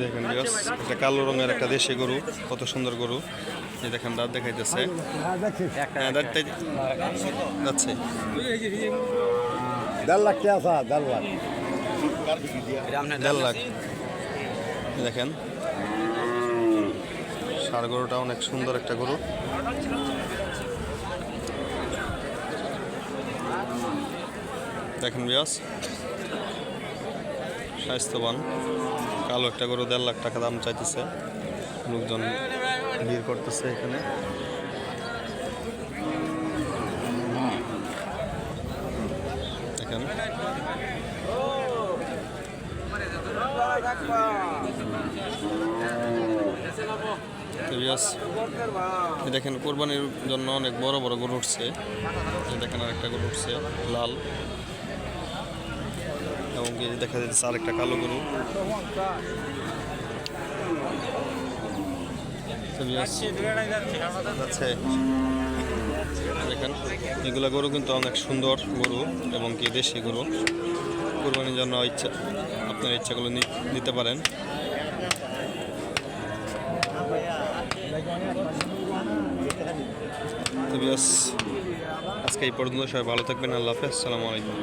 দেখেন একটা কালো রঙের একটা দেশি গরু কত সুন্দর গরু। এই দেখেন দাঁত দেখাইতেছে। হ্যাঁ যাচ্ছে। দেড় লাখ আছে? দেড় লাখ। দেড় লাখ। দেখেন। সার গরুটা অনেক সুন্দর একটা গরু। দেখেন বিয়াস স্বাস্থ্যবান। কালো একটা গরু, দেড় লাখ টাকা দাম চাইতেছে। লোকজন ভিড় করতেছে এখানে। দেখেন। দেখেন, কোরবানির জন্য অনেক বড় বড় গরু উঠছে। দেখেন আরেকটা গরু উঠছে, লাল। কি দেখা যাচ্ছে আরেকটা কালো গরু। যাচ্ছে। দেখেন, এগুলা গরু কিন্তু অনেক সুন্দর গরু এবং কি দেশি গরু। কোরবানির জন্য ইচ্ছা, আপনার ইচ্ছাগুলো নিতে পারেন। আজকে এই পর্যন্ত সবাই ভালো থাকবেন, আল্লাহ হাফেজ, আসসালামু আলাইকুম।